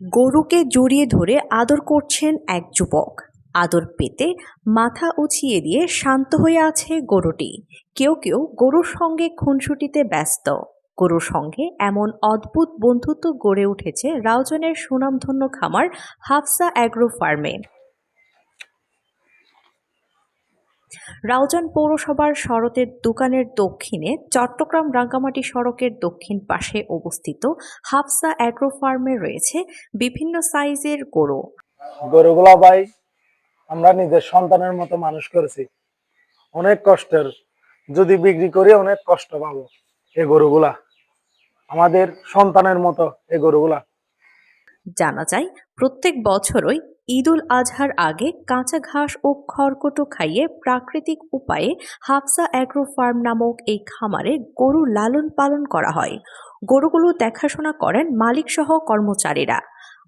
গরুকে জড়িয়ে ধরে আদর করছেন এক যুবক। আদর পেতে মাথা উঁচিয়ে দিয়ে শান্ত হয়ে আছে গরুটি। কেউ কেউ গরুর সঙ্গে খুনসুটিতে ব্যস্ত। গরুর সঙ্গে এমন অদ্ভুত বন্ধুত্ব গড়ে উঠেছে রাউজনের সুনামধন্য খামার হাফসা অ্যাগ্রো ফার্মে। রাউজান পৌরসভার শরতের দোকানের দক্ষিণে চট্টগ্রাম রাঙ্গামাটি সড়কের দক্ষিণ পাশে অবস্থিত হাফসা অ্যাগ্রো ফার্মে রয়েছে বিভিন্ন সাইজের গরু। গরুগুলা ভাই আমরা নিজের সন্তানের মতো মানুষ করেছি। অনেক কষ্টের। যদি বিক্রি করি অনেক কষ্ট পাবো এই গরুগুলা। আমাদের সন্তানের মতো এই গরুগুলা। জানা যায় প্রত্যেক বছরই ঈদুল আজহার আগে কাঁচা ঘাস ও খড়কুটো খাইয়ে প্রাকৃতিক উপায়ে হাফসা অ্যাগ্রো ফার্ম নামক এই খামারে গরু লালন পালন করা হয়। গরুগুলো দেখাশোনা করেন মালিকসহ কর্মচারীরা।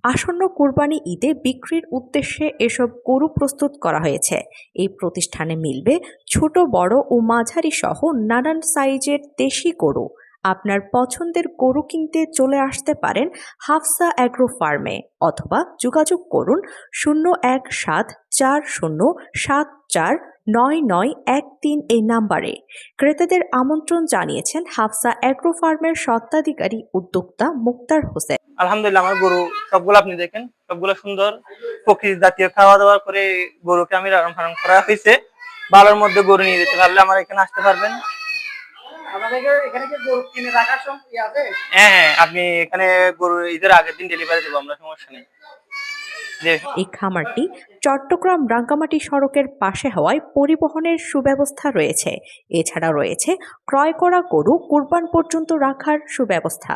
আসন্ন কোরবানি ঈদে বিক্রির উদ্দেশ্যে এসব গরু প্রস্তুত করা হয়েছে। এই প্রতিষ্ঠানে মিলবে ছোট, বড় ও মাঝারি সহ নানান সাইজের দেশি গরু। আপনার পছন্দের গরু কিনতে চলে আসতে পারেন হাফসা অ্যাগ্রো ফার্মে অথবা যোগাযোগ করুন শূন্য এক সাত চার শূন্য সাত চার নয় নয় এক তিন এই নাম্বারে। ক্রেতাদের আমন্ত্রণ জানিয়েছেন হাফসা অ্যাগ্রো ফার্মের স্বত্বাধিকারী উদ্যোক্তা মুক্তার হোসেন। আলহামদুলিল্লাহ, আমার গরু সবগুলো আপনি দেখেন, সবগুলো সুন্দর প্রকৃতি জাতীয় খাওয়া দাওয়া করে গরুকে আমি লালন পালন করা হয়েছে। ভালোর মধ্যে গরু নিয়ে যেতে পারলে আমার এখানে আসতে পারবেন। এই খামারটি চট্টগ্রাম রাঙ্গামাটি সড়কের পাশে হওয়ায় পরিবহনের সুব্যবস্থা রয়েছে। এছাড়া রয়েছে ক্রয় করা গরু কুরবান পর্যন্ত রাখার সুব্যবস্থা।